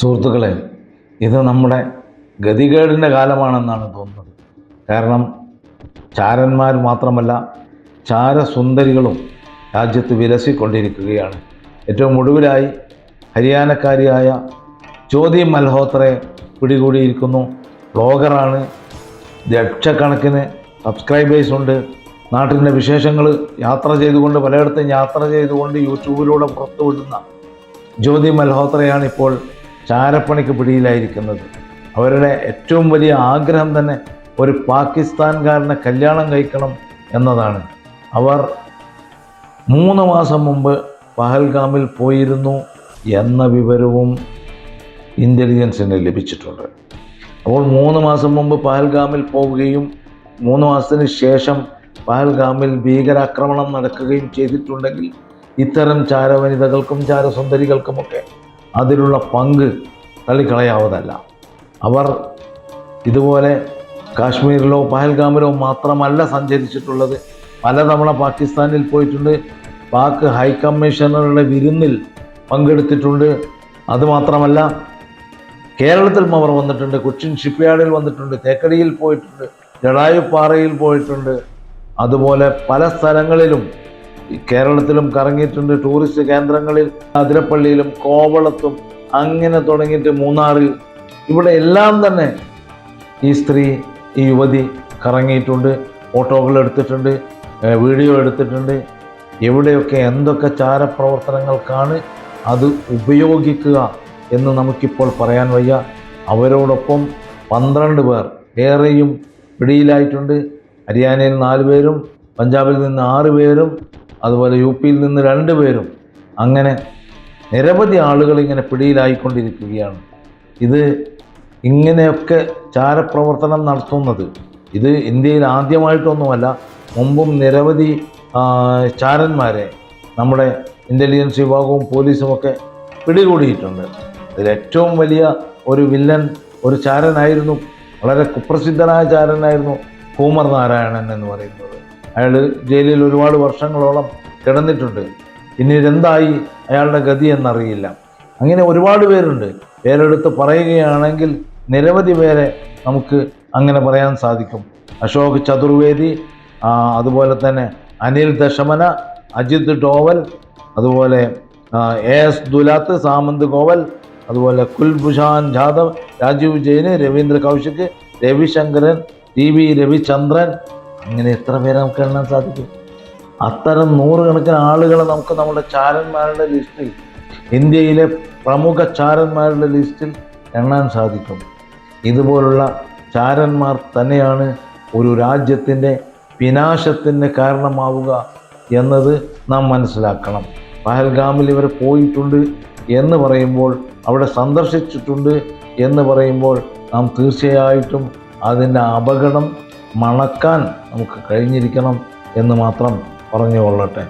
സുഹൃത്തുക്കളെ ഇത് നമ്മുടെ ഗതികേടിന്റെ കാലമാണെന്നാണ് തോന്നുന്നത്. കാരണം ചാരന്മാർ മാത്രമല്ല ചാരസുന്ദരികളും രാജ്യത്ത് വിലസിക്കൊണ്ടിരിക്കുകയാണ്. ഏറ്റവും ഒടുവിലായി ഹരിയാനക്കാരിയായ ജ്യോതി മൽഹോത്രയെ പിടികൂടിയിരിക്കുന്നു. ബ്ലോഗറാണ്. ലക്ഷക്കണക്കിന് സബ്സ്ക്രൈബേഴ്സ് ഉണ്ട്. നാട്ടിന്റെ വിശേഷങ്ങൾ യാത്ര ചെയ്തുകൊണ്ട് പലയിടത്തും യാത്ര ചെയ്തുകൊണ്ട് യൂട്യൂബിലൂടെ പുറത്തുവിടുന്ന ജ്യോതി മൽഹോത്രയാണ് ഇപ്പോൾ ചാരപ്പണിക്ക് പിടിയിലായിരിക്കുന്നത്. അവരുടെ ഏറ്റവും വലിയ ആഗ്രഹം തന്നെ ഒരു പാകിസ്ഥാൻകാരനെ കല്യാണം കഴിക്കണം എന്നതാണ്. അവർ മൂന്ന് മാസം മുമ്പ് പഹൽഗാമിൽ പോയിരുന്നു എന്ന വിവരവും ഇന്റലിജൻസിന് ലഭിച്ചിട്ടുണ്ട്. അപ്പോൾ മൂന്ന് മാസം മുമ്പ് പഹൽഗാമിൽ പോവുകയും മൂന്ന് മാസത്തിന് ശേഷം പഹൽഗാമിൽ ഭീകരാക്രമണം നടക്കുകയും ചെയ്തിട്ടുണ്ടെങ്കിൽ ഇത്തരം ചാരവനിതകൾക്കും ചാരസുന്ദരികൾക്കുമൊക്കെ അതിലുള്ള പങ്ക് തള്ളിക്കളയാവതല്ല അവർ ഇതുപോലെ കാശ്മീരിലോ പഹൽഗാമിലോ മാത്രമല്ല സഞ്ചരിച്ചിട്ടുള്ളത്. പലതവണ പാകിസ്ഥാനിൽ പോയിട്ടുണ്ട്. പാക് ഹൈക്കമ്മീഷണറുടെ വിരുന്നിൽ പങ്കെടുത്തിട്ടുണ്ട്. അതുമാത്രമല്ല കേരളത്തിലും അവർ വന്നിട്ടുണ്ട്. കൊച്ചിൻ ഷിപ്പ്യാർഡിൽ വന്നിട്ടുണ്ട്. തേക്കടിയിൽ പോയിട്ടുണ്ട്. ജടായുപ്പാറയിൽ പോയിട്ടുണ്ട്. അതുപോലെ പല സ്ഥലങ്ങളിലും കേരളത്തിലും കറങ്ങിയിട്ടുണ്ട് ടൂറിസ്റ്റ് കേന്ദ്രങ്ങളിൽ അതിരപ്പള്ളിയിലും കോവളത്തും അങ്ങനെ തുടങ്ങിയിട്ട് മൂന്നാറിൽ. ഇവിടെ എല്ലാം തന്നെ ഈ സ്ത്രീ ഈ യുവതി കറങ്ങിയിട്ടുണ്ട് ഫോട്ടോകൾ എടുത്തിട്ടുണ്ട് വീഡിയോ എടുത്തിട്ടുണ്ട്. എവിടെയൊക്കെ എന്തൊക്കെ ചാരപ്രവർത്തനങ്ങൾക്കാണ് അത് ഉപയോഗിക്കുക എന്ന് നമുക്കിപ്പോൾ പറയാൻ വയ്യ. അവരോടൊപ്പം പന്ത്രണ്ട് പേർ ഏറെയും പിടിയിലായിട്ടുണ്ട്. ഹരിയാനയിൽ നാല് പേരും പഞ്ചാബിൽ നിന്ന് ആറ് പേരും അതുപോലെ യു പിയിൽ നിന്ന് രണ്ട് പേരും അങ്ങനെ നിരവധി ആളുകൾ ഇങ്ങനെ പിടിയിലായിക്കൊണ്ടിരിക്കുകയാണ്. ഇത് ഇങ്ങനെയൊക്കെ ചാരപ്രവർത്തനം നടത്തുന്നത് ഇത് ഇന്ത്യയിൽ ആദ്യമായിട്ടൊന്നുമല്ല മുമ്പും നിരവധി ചാരന്മാരെ നമ്മുടെ ഇന്റലിജൻസ് വിഭാഗവും പോലീസുമൊക്കെ പിടികൂടിയിട്ടുണ്ട്. അതിൽ ഏറ്റവും വലിയ ഒരു വില്ലൻ ഒരു ചാരനായിരുന്നു വളരെ കുപ്രസിദ്ധനായ ചാരനായിരുന്നു കൂമർ നാരായണൻ എന്ന് പറയുന്നത്. അയാൾ ജയിലിൽ ഒരുപാട് വർഷങ്ങളോളം കിടന്നിട്ടുണ്ട്. പിന്നീട് എന്തായി? അയാളുടെ ഗതി എന്നറിയില്ല. അങ്ങനെ ഒരുപാട് പേരുണ്ട്. പേരെടുത്ത് പറയുകയാണെങ്കിൽ നിരവധി പേരെ നമുക്ക് അങ്ങനെ പറയാൻ സാധിക്കും. അശോക് ചതുർവേദി അതുപോലെ തന്നെ അനിൽ ദശമന അജിത് ഡോവൽ അതുപോലെ എ എസ് ദുലാത്ത് സാമന്ത് ഗോവൽ അതുപോലെ കുൽഭുഷാൻ ജാദവ് രാജീവ് ജെയിന് രവീന്ദ്ര കൗശിക് രവിശങ്കരൻ ടി വി രവിചന്ദ്രൻ അങ്ങനെ എത്ര പേരെ നമുക്ക് എണ്ണാൻ സാധിക്കും? അത്തരം നൂറുകണക്കിന് ആളുകളെ നമുക്ക് നമ്മുടെ ചാരന്മാരുടെ ലിസ്റ്റിൽ ഇന്ത്യയിലെ പ്രമുഖ ചാരന്മാരുടെ ലിസ്റ്റിൽ എണ്ണാൻ സാധിക്കും. ഇതുപോലുള്ള ചാരന്മാർ തന്നെയാണ് ഒരു രാജ്യത്തിന്റെ വിനാശത്തിന് കാരണമാവുക എന്നത് നാം മനസ്സിലാക്കണം. പഹൽഗാമിൽ ഇവർ പോയിട്ടുണ്ട് എന്ന് പറയുമ്പോൾ അവിടെ സന്ദർശിച്ചിട്ടുണ്ട് എന്ന് പറയുമ്പോൾ നാം തീർച്ചയായിട്ടും അതിന്റെ അപകടം മണക്കാൻ നമുക്ക് കഴിഞ്ഞിരിക്കണം എന്ന് മാത്രം പറഞ്ഞു കൊള്ളട്ടെ